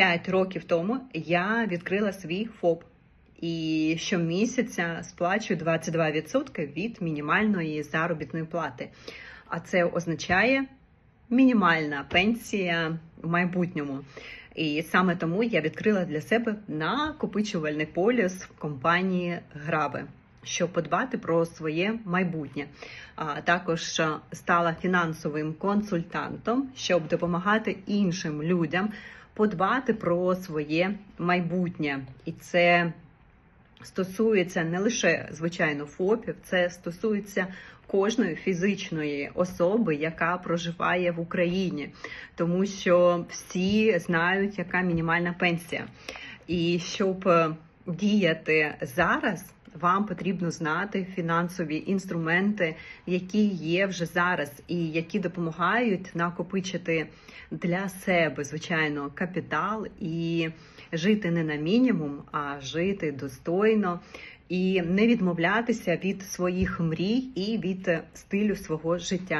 П'ять років тому я відкрила свій ФОП і щомісяця сплачую 22% від мінімальної заробітної плати. А це означає мінімальна пенсія в майбутньому. І саме тому я відкрила для себе накопичувальний поліс в компанії Граби, щоб подбати про своє майбутнє. А також стала фінансовим консультантом, щоб допомагати іншим людям подбати про своє майбутнє. І це стосується не лише звичайно ФОПів, це стосується кожної фізичної особи, яка проживає в Україні, тому що всі знають, яка мінімальна пенсія. І щоб е, діяти зараз. Вам потрібно знати фінансові інструменти, які є вже зараз, і які допомагають накопичити для себе, звичайно, капітал і жити не на мінімум, а жити достойно і не відмовлятися від своїх мрій і від стилю свого життя.